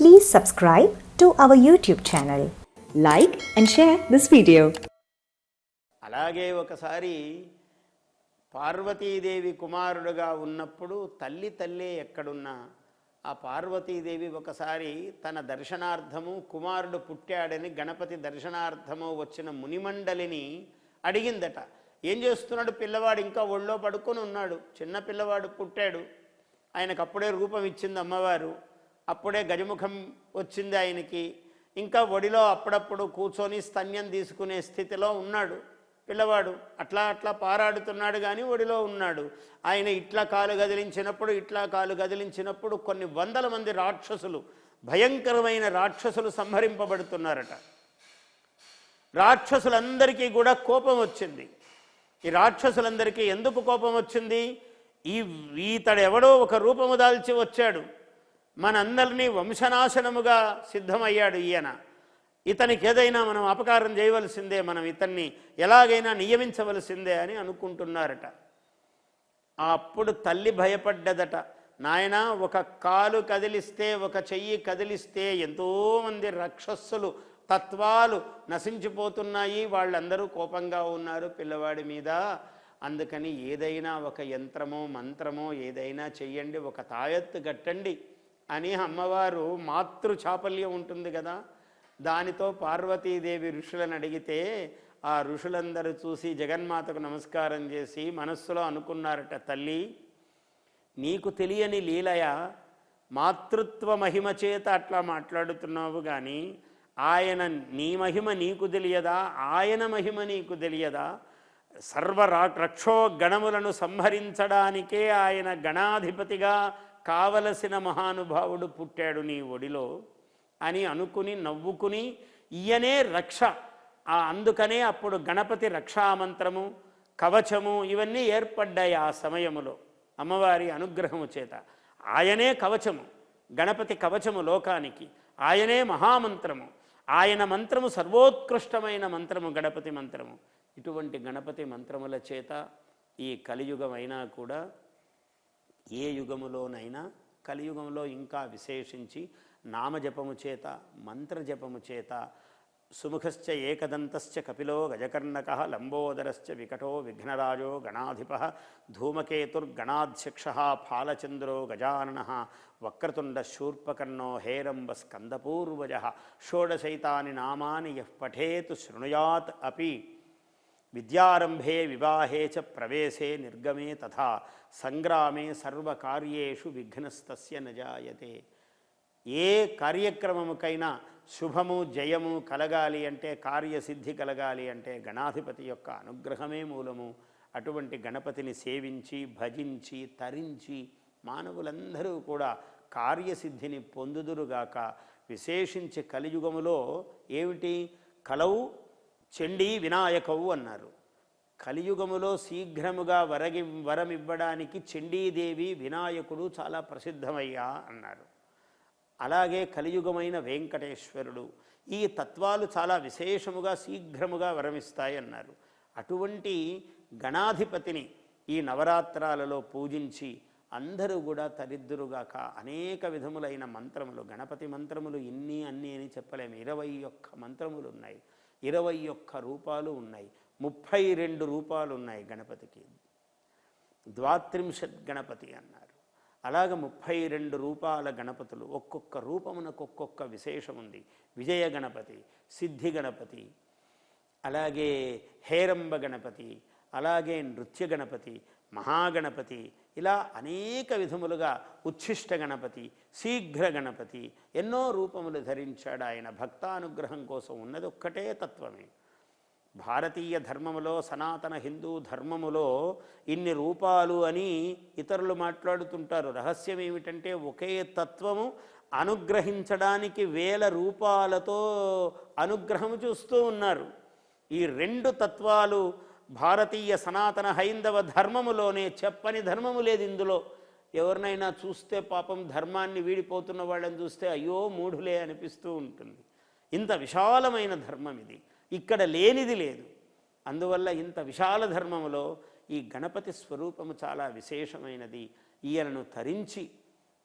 Please subscribe to our YouTube channel. Like and share this video. అలాగే ఒకసారి పార్వతీదేవి కుమారుడుగా ఉన్నప్పుడు తల్లి తల్లే ఎక్కడున్నా ఆ పార్వతీదేవి ఒకసారి తన దర్శనార్థము కుమారుడు పుట్టాడని గణపతి దర్శనార్థము వచ్చిన మునిమండలిని అడిగిందట. ఏం చేస్తున్నాడు పిల్లవాడు? ఇంకా ఒళ్ళో పడుకొని ఉన్నాడు. చిన్న పిల్లవాడు పుట్టాడు. ఆయనకు అప్పుడే రూపం ఇచ్చింది అమ్మవారు. అప్పుడే గజముఖం వచ్చింది ఆయనకి. ఇంకా ఒడిలో అప్పుడప్పుడు కూర్చొని స్తన్యం తీసుకునే స్థితిలో ఉన్నాడు పిల్లవాడు. అట్లా అట్లా పారాడుతున్నాడు కానీ ఒడిలో ఉన్నాడు. ఆయన ఇట్లా కాలు గదిలించినప్పుడు ఇట్లా కాలు గదిలించినప్పుడు కొన్ని వందల మంది రాక్షసులు భయంకరమైన రాక్షసులు సంహరింపబడుతున్నారట. రాక్షసులందరికీ కూడా కోపం వచ్చింది. ఈ రాక్షసులందరికీ ఎందుకు కోపం వచ్చింది? ఈ ఈతడెవడో ఒక రూపము దాల్చి వచ్చాడు. మనందరినీ వంశనాశనముగా సిద్ధమయ్యాడు ఈయన. ఇతనికి ఏదైనా మనం అపకారం చేయవలసిందే మనం ఇతన్ని ఎలాగైనా నియమించవలసిందే అని అనుకుంటున్నారట. అప్పుడు తల్లి భయపడ్డదట నాయన ఒక కాలు కదిలిస్తే ఒక చెయ్యి కదిలిస్తే ఎంతోమంది రాక్షస్సులు తత్వాలు నశించిపోతున్నాయి వాళ్ళందరూ కోపంగా ఉన్నారు పిల్లవాడి మీద. అందుకని ఏదైనా ఒక యంత్రమో మంత్రమో ఏదైనా చెయ్యండి ఒక తాయెత్తు కట్టండి. అని అమ్మవారు మాతృ చాపల్యం ఉంటుంది కదా దానితో పార్వతీదేవి ఋషులను అడిగితే ఆ ఋషులందరూ చూసి జగన్మాతకు నమస్కారం చేసి మనస్సులో అనుకున్నారట తల్లి నీకు తెలియని లీలయ మాతృత్వ మహిమ చేత అట్లా మాట్లాడుతున్నావు కానీ ఆయన నీ మహిమ నీకు తెలియదా ఆయన మహిమ నీకు తెలియదా సర్వ రక్షో గణములను సంహరించడానికే ఆయన గణాధిపతిగా కావలసిన మహానుభావుడు పుట్టాడు నీ ఒడిలో అని అనుకుని నవ్వుకుని ఈయనే రక్ష. ఆ అందుకనే అప్పుడు గణపతి రక్షామంత్రము కవచము ఇవన్నీ ఏర్పడ్డాయి ఆ సమయములో. అమ్మవారి అనుగ్రహము చేత. ఆయనే కవచము గణపతి కవచము లోకానికి. ఆయనే మహామంత్రము. ఆయన మంత్రము సర్వోత్కృష్టమైన మంత్రము గణపతి మంత్రము. ఇటువంటి గణపతి మంత్రముల చేత ఈ కలియుగమైనా కూడా ఏ యుగములోనైనా కలియుగంలో ఇంకా విశేషించి నామజపము చేత మంత్రజపము చేత సుముఖశ్చ ఏకదంతశ్చ కపిలో గజకర్ణక లంబోదరశ్చ వికటో విఘ్నరాజో గణాధిప ధూమకేతుర్గణాధ్యక్ష ఫాలచంద్రో గజానన వక్రతుండ శూర్పకర్ణో హేరంబ స్కందపూర్వజ షోడశైతాని నామాని యః పఠేతు శృణుయాత్ అపి. విద్యారంభే వివాహే చ ప్రవేశే నిర్గమే తథా సంగ్రామే సర్వకార్యేషు విఘ్నస్తస్య నజాయతే. ఏ కార్యక్రమముకైనా శుభము జయము కలగాలి అంటే కార్యసిద్ధి కలగాలి అంటే గణాధిపతి యొక్క అనుగ్రహమే మూలము. అటువంటి గణపతిని సేవించి భజించి తరించి మానవులందరూ కూడా కార్యసిద్ధిని పొందుదురుగాక. విశేషించి కలియుగములో ఏమిటి? కలవు చండీ వినాయకవు అన్నారు. కలియుగములో శీఘ్రముగా వరగి వరమివ్వడానికి చండీదేవి వినాయకుడు చాలా ప్రసిద్ధమయ్యా అన్నారు. అలాగే కలియుగమైన వెంకటేశ్వరుడు ఈ తత్వాలు చాలా విశేషముగా శీఘ్రముగా వరమిస్తాయి అన్నారు. అటువంటి గణాధిపతిని ఈ నవరాత్రాలలో పూజించి అందరూ కూడా తరిద్దురుగాక అనేక విధములైన మంత్రములు గణపతి మంత్రములు ఇన్ని అన్ని అని చెప్పలేము. ఇరవై ఒక్క మంత్రములు ఉన్నాయి. ఇరవై ఒక్క రూపాలు ఉన్నాయి. ముప్పై రెండు రూపాలు ఉన్నాయి గణపతికి. ద్వాత్రింశత్ గణపతి అన్నారు. అలాగ ముప్పై రెండు రూపాల గణపతులు ఒక్కొక్క రూపమునకు ఒక్కొక్క విశేషం ఉంది. విజయ గణపతి సిద్ధి గణపతి అలాగే హేరంబ గణపతి అలాగే నృత్య గణపతి మహాగణపతి. ఇలా అనేక విధములుగా ఉచ్ఛిష్ట గణపతి శీఘ్ర గణపతి ఎన్నో రూపములు ధరించాడు ఆయన. భక్తానుగ్రహం కోసం ఉన్నది ఒక్కటే తత్వమే. భారతీయ ధర్మములో సనాతన హిందూ ధర్మములో ఇన్ని రూపాలు అని ఇతరులు మాట్లాడుతుంటారు. రహస్యం ఏమిటంటే ఒకే తత్వము అనుగ్రహించడానికి వేల రూపాలతో అనుగ్రహము చూస్తూ ఉన్నారు. ఈ రెండు తత్వాలు భారతీయ సనాతన హైందవ ధర్మములోనే చెప్పని ధర్మము లేదు ఇందులో. ఎవరినైనా చూస్తే పాపం ధర్మాన్ని వీడిపోతున్న వాళ్ళని చూస్తే అయ్యో మూఢులే అనిపిస్తూ ఉంటుంది. ఇంత విశాలమైన ధర్మం ఇది. ఇక్కడ లేనిది లేదు. అందువల్ల ఇంత విశాల ధర్మములో ఈ గణపతి స్వరూపము చాలా విశేషమైనది. ఈయనను తరించి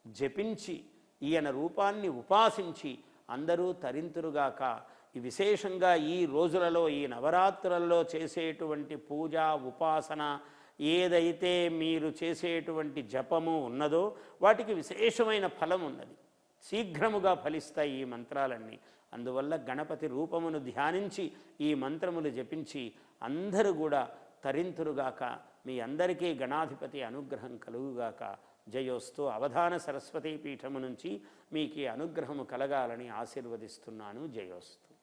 జపించి ఈయన రూపాన్ని ఉపాసించి అందరూ తరింతురుగాక ఈ విశేషంగా ఈ రోజులలో ఈ నవరాత్రులలో చేసేటువంటి పూజ ఉపాసన ఏదైతే మీరు చేసేటువంటి జపము ఉన్నదో వాటికి విశేషమైన ఫలం ఉన్నది. శీఘ్రముగా ఫలిస్తాయి ఈ మంత్రాలన్నీ. అందువల్ల గణపతి రూపమును ధ్యానించి ఈ మంత్రములు జపించి అందరూ కూడా తరింతురుగాక మీ అందరికీ గణాధిపతి అనుగ్రహం కలుగుగాక. జయోస్తు అవధాన సరస్వతీ పీఠము నుంచి మీకు అనుగ్రహము కలగాలని ఆశీర్వదిస్తున్నాను. జయోస్తు.